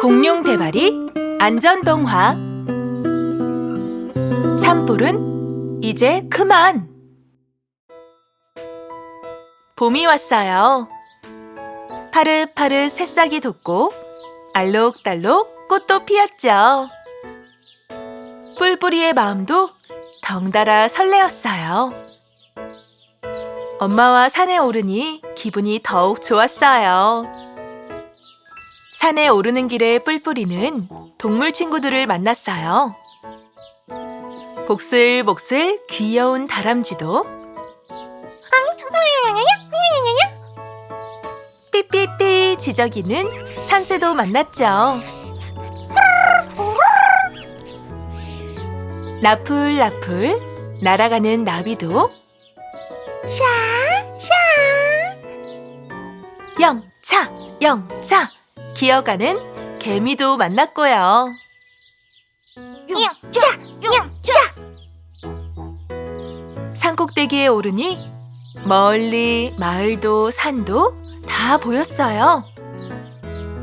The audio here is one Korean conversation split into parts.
공룡 대발이 안전동화. 산불은 이제 그만. 봄이 왔어요. 파릇파릇 새싹이 돋고 알록달록 꽃도 피었죠. 뿔뿔이의 마음도 덩달아 설레었어요. 엄마와 산에 오르니 기분이 더욱 좋았어요 산에 오르는 길에 뿔뿔이는 동물 친구들을 만났어요. 복슬복슬 귀여운 다람쥐도 삐삐삐 지저귀는 산새도 만났죠. 나풀나풀 날아가는 나비도 영차 영차 기어가는 개미도 만났고요. 영자 영자 산꼭대기에 오르니 멀리 마을도 산도 다 보였어요.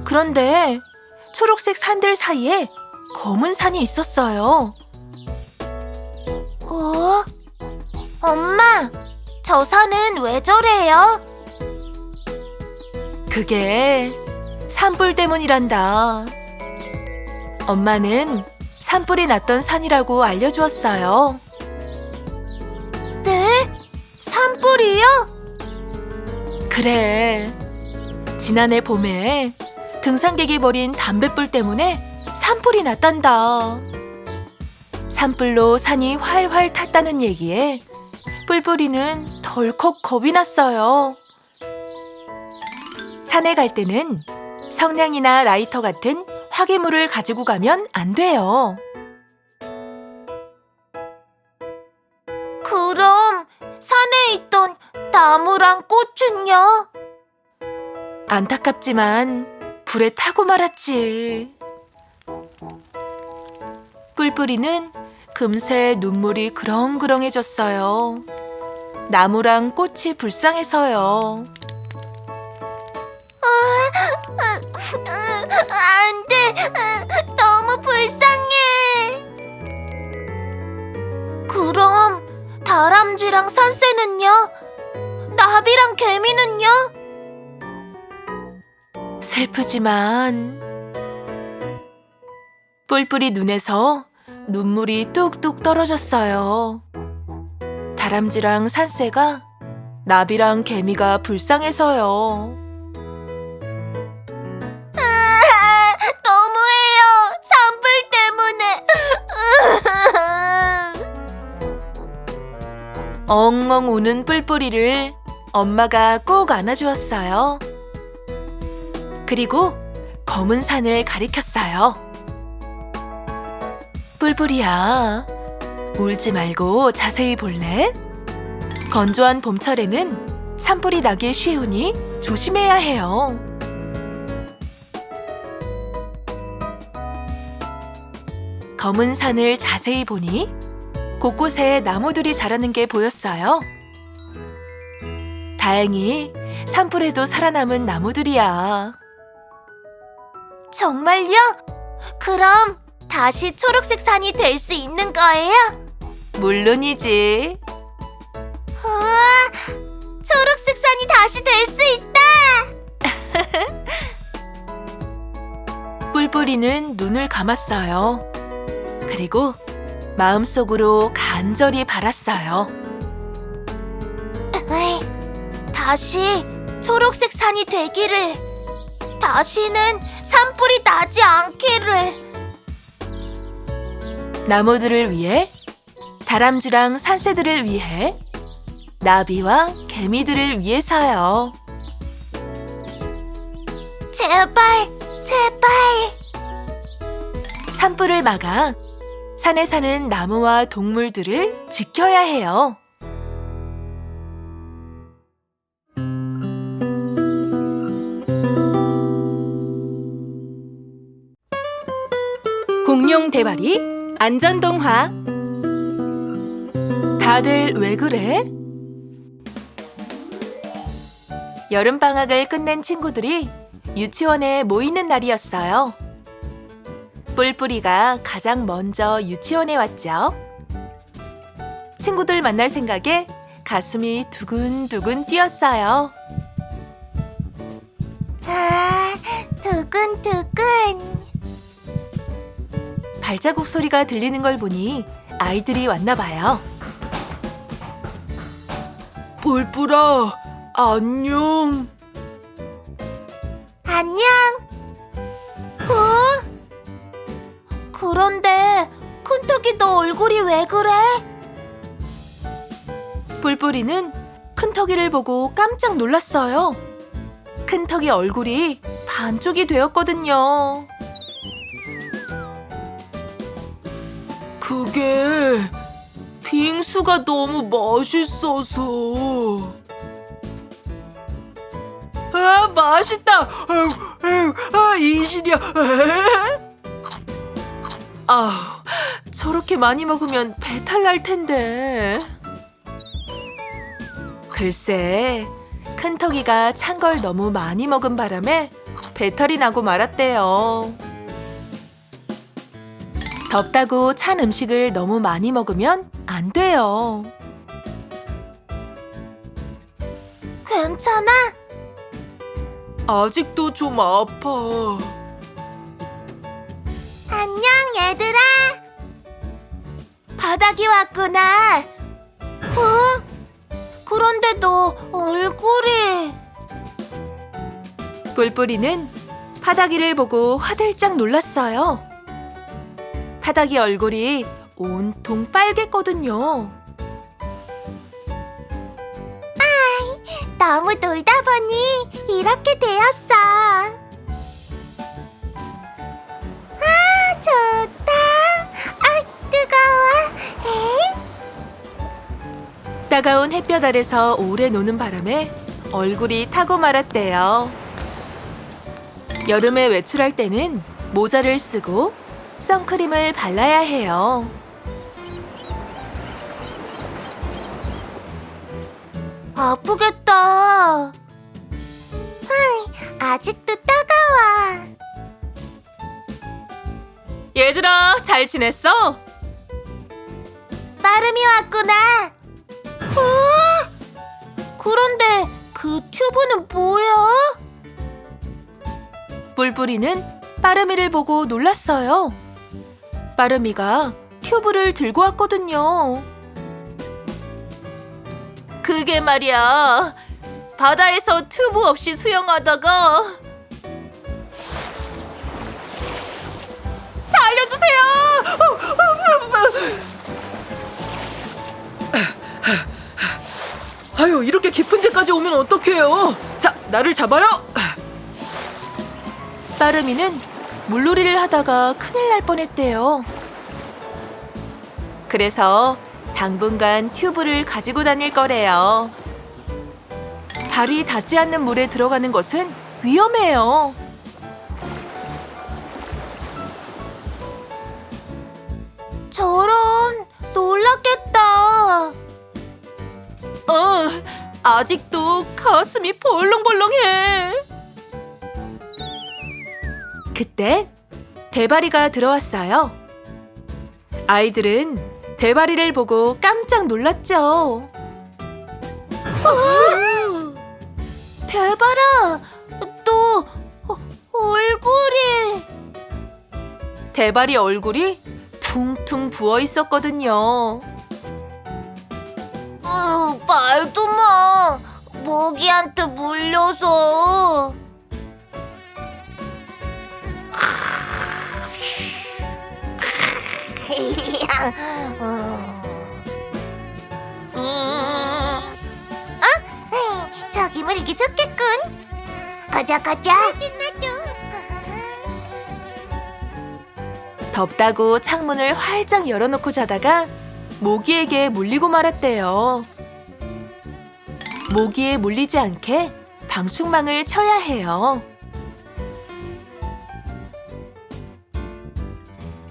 그런데 초록색 산들 사이에 검은 산이 있었어요. 어? 엄마 저 산은 왜 저래요? 그게 산불 때문이란다. 엄마는 산불이 났던 산이라고 알려주었어요. 네? 산불이요? 그래. 지난해 봄에 등산객이 버린 담뱃불 때문에 산불이 났단다. 산불로 산이 활활 탔다는 얘기에 뿔뿔이는 덜컥 겁이 났어요. 산에 갈 때는 성냥이나 라이터 같은 화기물을 가지고 가면 안 돼요. 그럼 산에 있던 나무랑 꽃은요? 안타깝지만 불에 타고 말았지. 뿔뿔이는 금세 눈물이 그렁그렁해졌어요. 나무랑 꽃이 불쌍해서요. 안 돼. 너무 불쌍해. 그럼 다람쥐랑 산새는요? 나비랑 개미는요? 슬프지만 뿔뿔이 눈에서 눈물이 뚝뚝 떨어졌어요. 다람쥐랑 산새가 나비랑 개미가 불쌍해서요. 엉엉 우는 뿔뿔이를 엄마가 꼭 안아주었어요. 그리고 검은 산을 가리켰어요. 뿔뿔이야, 울지 말고 자세히 볼래? 건조한 봄철에는 산불이 나기 쉬우니 조심해야 해요. 검은 산을 자세히 보니 곳곳에 나무들이 자라는 게 보였어요. 다행히 산불에도 살아남은 나무들이야. 정말요? 그럼 다시 초록색 산이 될 수 있는 거예요? 물론이지. 우와, 초록색 산이 다시 될 수 있다. 뿔뿔이는 눈을 감았어요. 그리고 마음속으로 간절히 바랐어요. 다시 초록색 산이 되기를. 다시는 산불이 나지 않기를. 나무들을 위해, 다람쥐랑 산새들을 위해, 나비와 개미들을 위해서요. 제발, 제발. 산불을 막아 산에 사는 나무와 동물들을 지켜야 해요. 공룡 대발이 안전동화 다들 왜 그래? 여름방학을 끝낸 친구들이 유치원에 모이는 날이었어요. 뿔뿔이가 가장 먼저 유치원에 왔죠. 친구들 만날 생각에 가슴이 두근두근 뛰었어요. 아, 두근두근. 발자국 소리가 들리는 걸 보니 아이들이 왔나 봐요. 뿔뿔아, 안녕. 안녕. 얼굴이 왜 그래? 뿔뿔이는 큰 턱이를 보고 깜짝 놀랐어요. 큰 턱이 얼굴이 반쪽이 되었거든요. 그게 빙수가 너무 맛있어서. 아, 맛있다. 아유, 아, 이실이야. 아, 저렇게 많이 먹으면 배탈 날 텐데. 글쎄, 큰턱이가 찬 걸 너무 많이 먹은 바람에 배탈이 나고 말았대요. 덥다고 찬 음식을 너무 많이 먹으면 안 돼요. 괜찮아? 아직도 좀 아파. 안녕, 얘들아. 바닥이 왔구나. 어? 그런데 너 얼굴이 뿔뿔이는 파닥이를 보고 화들짝 놀랐어요. 파닥이 얼굴이 온통 빨갰거든요. 너무 놀다 보니 이렇게 되었어. 아, 좋다. 따가운 햇볕 아래서 오래 노는 바람에 얼굴이 타고 말았대요. 여름에 외출할 때는 모자를 쓰고 선크림을 발라야 해요. 아프겠다. 아이, 아직도 따가워. 얘들아, 잘 지냈어? 빠름이 왔구나. 어? 그런데 그 튜브는 뭐야? 뿔뿔이는 빠르미를 보고 놀랐어요. 빠르미가 튜브를 들고 왔거든요. 그게 말이야. 바다에서 튜브 없이 수영하다가 살려주세요! 아유, 이렇게 깊은 데까지 오면 어떡해요? 자, 나를 잡아요! 빠르미는 물놀이를 하다가 큰일 날 뻔했대요. 그래서 당분간 튜브를 가지고 다닐 거래요. 발이 닿지 않는 물에 들어가는 것은 위험해요. 저런 놀랐겠다. 어, 아직도 가슴이 벌렁벌렁해. 그때 대바리가 들어왔어요. 아이들은 대바리를 보고 깜짝 놀랐죠. 대바라, 너 어, 얼굴이 대바리 얼굴이 퉁퉁 부어 있었거든요. 으, 말도 마. 모기한테 물려서. 어? 저기 물기 좋겠군. 가자 가자. 덥다고 창문을 활짝 열어놓고 자다가 모기에게 물리고 말았대요. 모기에 물리지 않게 방충망을 쳐야 해요.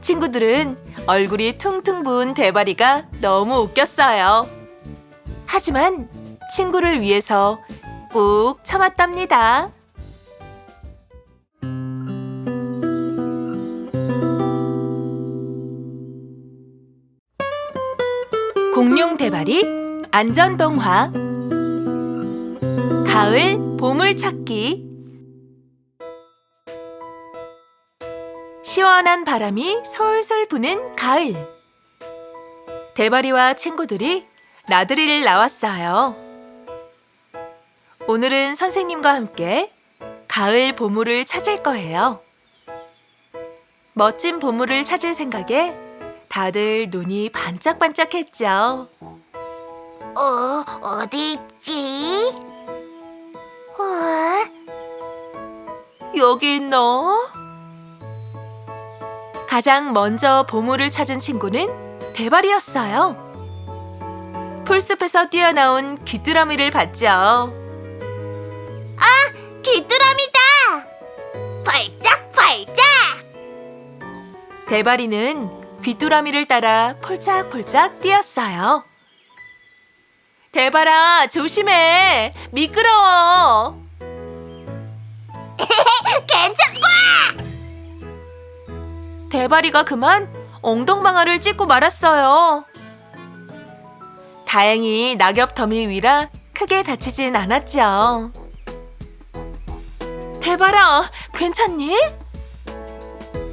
친구들은 얼굴이 퉁퉁 부은 대바리가 너무 웃겼어요. 하지만 친구를 위해서 꾹 참았답니다. 공룡 대발이 안전 동화 가을 보물 찾기 시원한 바람이 솔솔 부는 가을 대발이와 친구들이 나들이를 나왔어요. 오늘은 선생님과 함께 가을 보물을 찾을 거예요. 멋진 보물을 찾을 생각에 다들 눈이 반짝반짝했죠. 어, 어디 있지? 와, 여기 있나? 가장 먼저 보물을 찾은 친구는 대발이었어요. 풀숲에서 뛰어나온 귀뚜라미를 봤죠. 귀뚜라미다! 발짝발짝! 대발이는 귀뚜라미를 따라 폴짝폴짝 뛰었어요. 대발아, 조심해. 미끄러워. 괜찮고! 대발이가 그만 엉덩방아를 찢고 말았어요. 다행히 낙엽 더미 위라 크게 다치진 않았죠. 대발아, 괜찮니?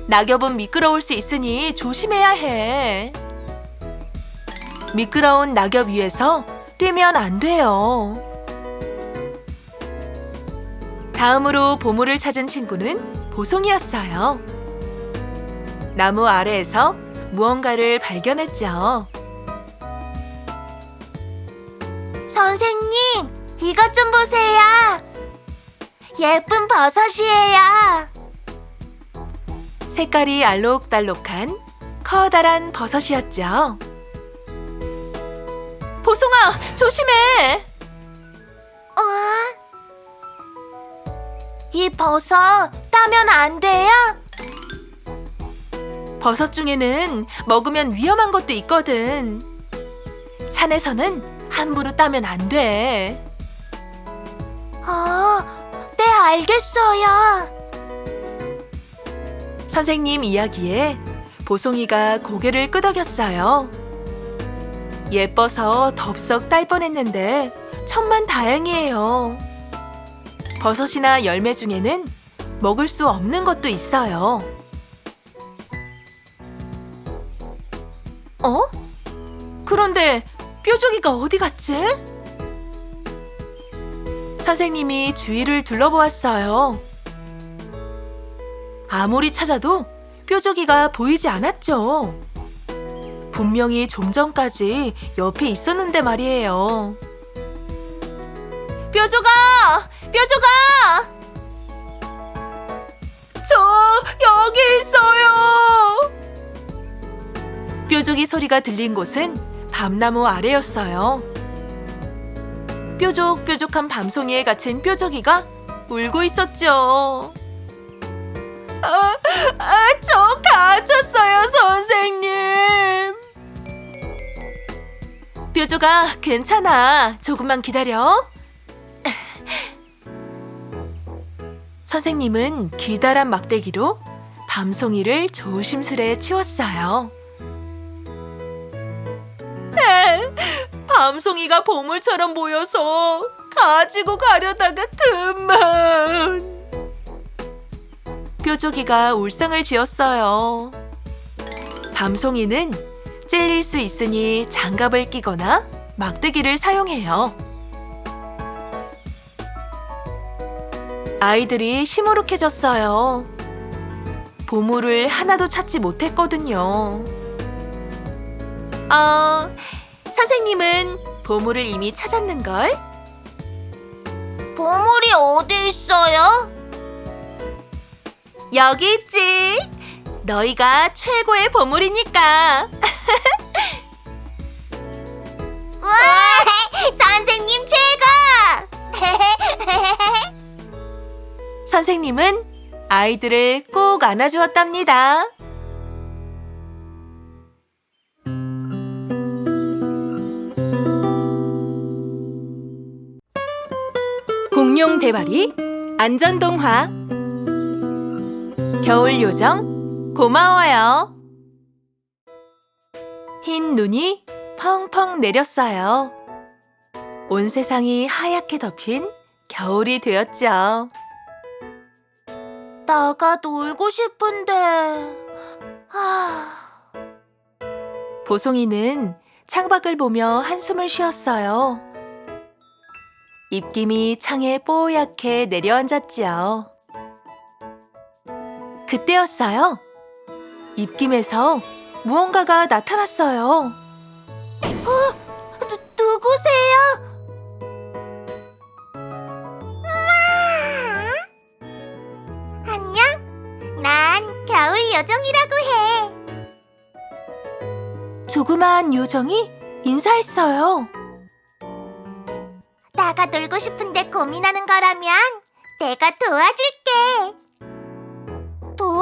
낙엽은 미끄러울 수 있으니 조심해야 해. 미끄러운 낙엽 위에서 뛰면 안 돼요. 다음으로 보물을 찾은 친구는 보송이였어요. 나무 아래에서 무언가를 발견했죠. 선생님, 이것 좀 보세요. 예쁜 버섯이에요. 색깔이 알록달록한 커다란 버섯이었죠. 보송아, 조심해! 어? 이 버섯 따면 안 돼요? 버섯 중에는 먹으면 위험한 것도 있거든. 산에서는 함부로 따면 안 돼. 어, 네, 알겠어요. 선생님 이야기에 보송이가 고개를 끄덕였어요. 예뻐서 덥석 딸 뻔했는데 천만 다행이에요. 버섯이나 열매 중에는 먹을 수 없는 것도 있어요. 어? 그런데 뾰족이가 어디 갔지? 선생님이 주위를 둘러보았어요. 아무리 찾아도 뾰족이가 보이지 않았죠. 분명히 좀 전까지 옆에 있었는데 말이에요. 뾰족아! 뾰족아! 저 여기 있어요! 뾰족이 소리가 들린 곳은 밤나무 아래였어요. 뾰족뾰족한 밤송이에 갇힌 뾰족이가 울고 있었죠. 아, 아, 저 갇혔어요, 선생님. 뾰조가 괜찮아. 조금만 기다려. 선생님은 기다란 막대기로 밤송이를 조심스레 치웠어요. 에, 밤송이가 보물처럼 보여서 가지고 가려다가 그만. 뾰족이가 울상을 지었어요. 밤송이는 찔릴 수 있으니 장갑을 끼거나 막대기를 사용해요. 아이들이 시무룩해졌어요. 보물을 하나도 찾지 못했거든요. 어, 선생님은 보물을 이미 찾았는걸? 보물이 어디 있어요? 여기 있지. 너희가 최고의 보물이니까. 우와! 선생님 최고! 선생님은 아이들을 꼭 안아주었답니다. 공룡 대발이 안전동화 겨울 요정 고마워요. 흰 눈이 펑펑 내렸어요. 온 세상이 하얗게 덮인 겨울이 되었죠. 나가 놀고 싶은데. 아, 보송이는 창밖을 보며 한숨을 쉬었어요. 입김이 창에 뽀얗게 내려앉았지요. 그때였어요. 입김에서 무언가가 나타났어요. 누, 누구세요? 엄마! 안녕? 난 겨울 요정이라고 해. 조그마한 요정이 인사했어요. 나가 놀고 싶은데 고민하는 거라면 내가 도와줄게.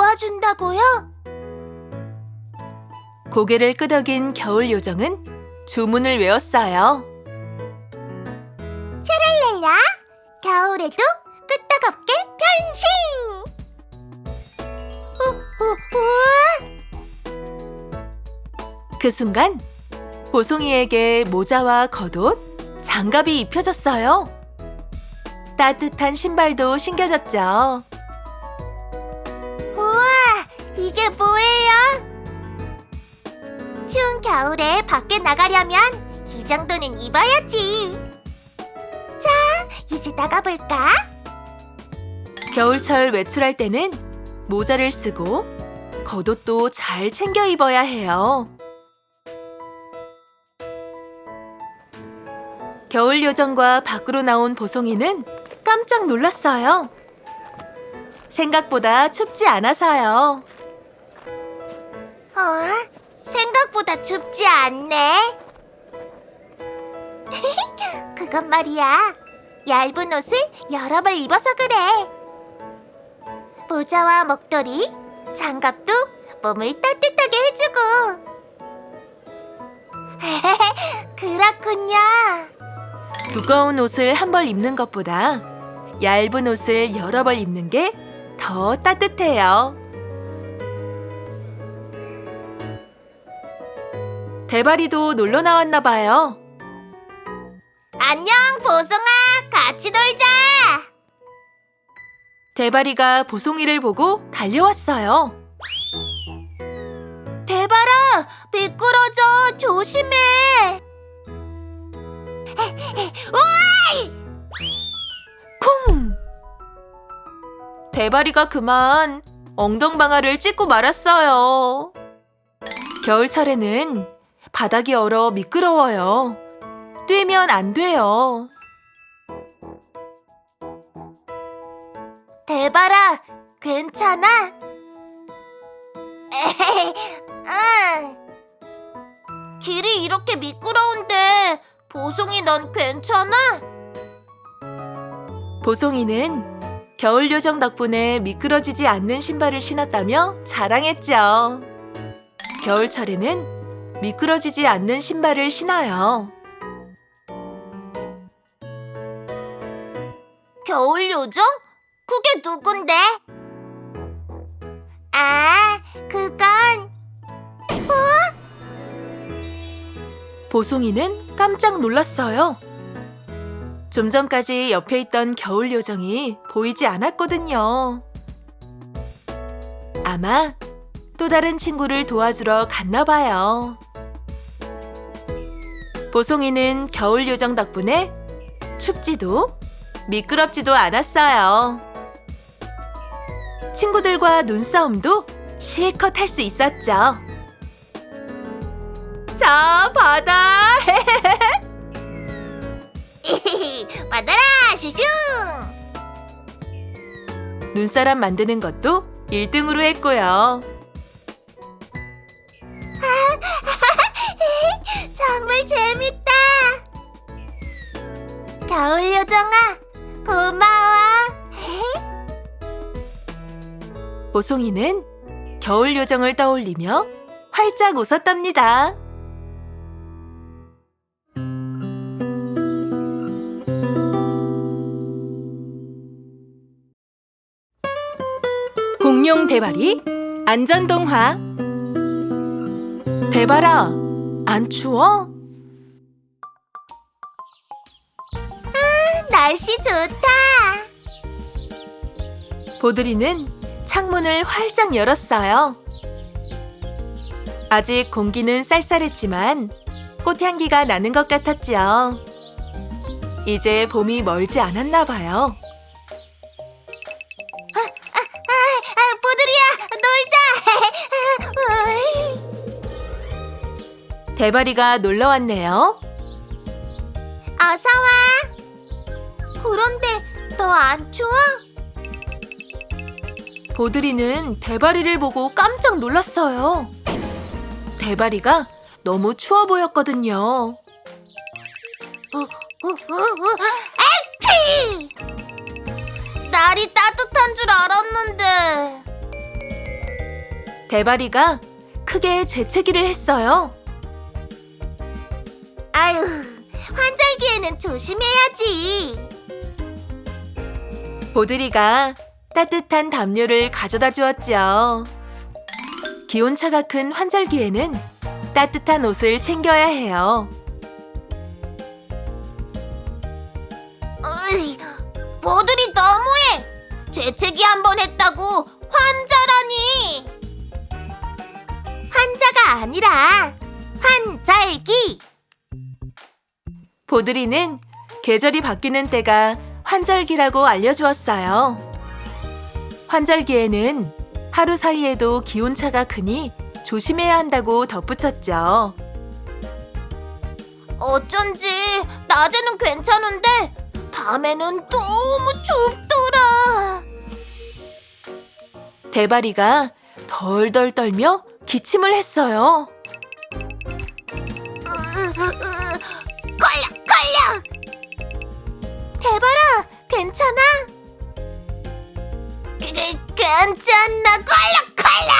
도와준다고요? 고개를 끄덕인 겨울 요정은 주문을 외웠어요. 랄라 겨울에도 끄떡없게 변신. 우, 우, 우와! 그 순간 보송이에게 모자와 겉옷, 장갑이 입혀졌어요. 따뜻한 신발도 신겨졌죠. 이게 뭐예요? 추운 겨울에 밖에 나가려면 이 정도는 입어야지. 자, 이제 나가볼까? 겨울철 외출할 때는 모자를 쓰고 겉옷도 잘 챙겨 입어야 해요. 겨울 요정과 밖으로 나온 보송이는 깜짝 놀랐어요. 생각보다 춥지 않아서요. 어, 생각보다 춥지 않네. 그건 말이야. 얇은 옷을 여러 벌 입어서 그래. 모자와 목도리, 장갑도 몸을 따뜻하게 해주고. 그렇군요. 두꺼운 옷을 한 벌 입는 것보다 얇은 옷을 여러 벌 입는 게 더 따뜻해요. 대바리도 놀러 나왔나 봐요. 안녕, 보송아. 같이 놀자. 대바리가 보송이를 보고 달려왔어요. 대바라, 미끄러져. 조심해. 쿵! 대바리가 그만 엉덩방아를 찢고 말았어요. 겨울철에는 바닥이 얼어 미끄러워요. 뛰면 안 돼요. 대바라, 괜찮아? 응. 길이 이렇게 미끄러운데 보송이 넌 괜찮아? 보송이는 겨울 요정 덕분에 미끄러지지 않는 신발을 신었다며 자랑했죠. 겨울철에는 미끄러지지 않는 신발을 신어요. 겨울 요정? 그게 누군데? 아, 그건 보송이는 깜짝 놀랐어요. 좀 전까지 옆에 있던 겨울 요정이 보이지 않았거든요. 아마 또 다른 친구를 도와주러 갔나 봐요. 보송이는 겨울 요정 덕분에 춥지도 미끄럽지도 않았어요. 친구들과 눈싸움도 실컷 할 수 있었죠. 자, 바다! 받아라, 슈슝! 눈사람 만드는 것도 1등으로 했고요. 재밌다. 겨울 요정아, 고마워. 보송이는 겨울 요정을 떠올리며 활짝 웃었답니다. 공룡 대바리 안전동화 대바라 안 추워? 날씨 좋다. 보드리는 창문을 활짝 열었어요. 아직 공기는 쌀쌀했지만 꽃향기가 나는 것 같았죠. 이제 봄이 멀지 않았나 봐요. 아, 보드리야, 놀자. 대바리가 놀러 왔네요. 어서 와. 그런데 너 안 추워? 보드리는 대바리를 보고 깜짝 놀랐어요. 대바리가 너무 추워 보였거든요. 우, 우, 우. 에취! 날이 따뜻한 줄 알았는데. 대바리가 크게 재채기를 했어요. 아유, 환절기에는 조심해야지. 보드리가 따뜻한 담요를 가져다 주었죠. 기온차가 큰 환절기에는 따뜻한 옷을 챙겨야 해요. 으이, 보들이 너무해. 재채기 한 번 했다고 환자라니. 환자가 아니라 환절기. 보드리는 계절이 바뀌는 때가 환절기라고 알려주었어요. 환절기에는 하루 사이에도 기온차가 크니 조심해야 한다고 덧붙였죠. 어쩐지 낮에는 괜찮은데 밤에는 너무 춥더라. 대바리가 덜덜 떨며 기침을 했어요. 걸려 대바라 괜찮아? 그, 그, 괜찮나 걸려 걸려.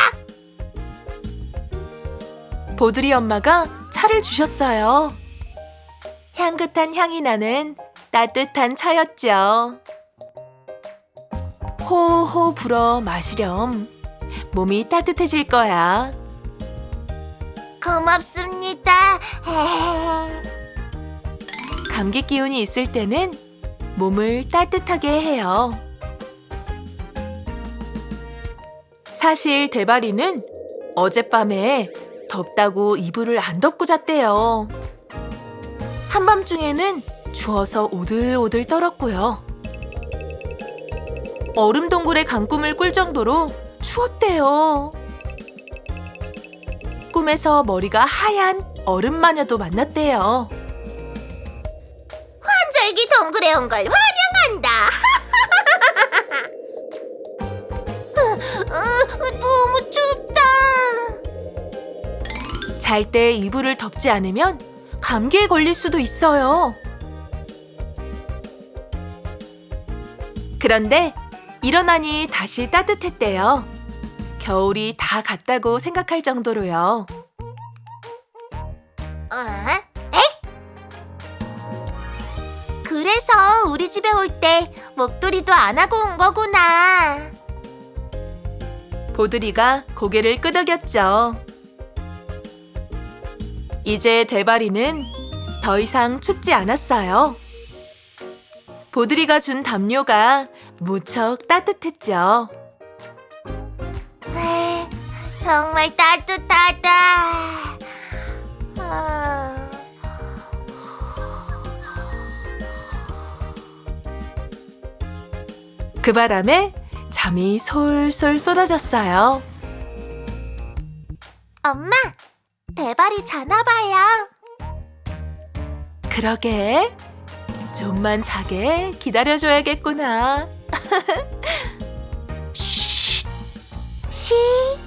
보드리 엄마가 차를 주셨어요. 향긋한 향이 나는 따뜻한 차였죠. 호호 불어 마시렴. 몸이 따뜻해질 거야. 고맙습니다. 감기 기운이 있을 때는 몸을 따뜻하게 해요. 사실 대바리는 어젯밤에 덥다고 이불을 안 덮고 잤대요. 한밤중에는 추워서 오들오들 떨었고요. 얼음 동굴에 강꿈을 꿀 정도로 추웠대요. 꿈에서 머리가 하얀 얼음 마녀도 만났대요. 동굴에 온 걸 환영한다. 으, 너무 춥다. 잘 때 이불을 덮지 않으면 감기에 걸릴 수도 있어요. 그런데 일어나니 다시 따뜻했대요. 겨울이 다 갔다고 생각할 정도로요. 집에 올 때 목도리도 안 하고 온 거구나. 보드리가 고개를 끄덕였죠. 이제 대바리는 더 이상 춥지 않았어요. 보드리가 준 담요가 무척 따뜻했죠. 에, 정말 따뜻하다. 아. 그 바람에 잠이 솔솔 쏟아졌어요. 엄마, 대발이 자나 봐요. 그러게. 좀만 자게 기다려줘야겠구나. 쉿. 쉿.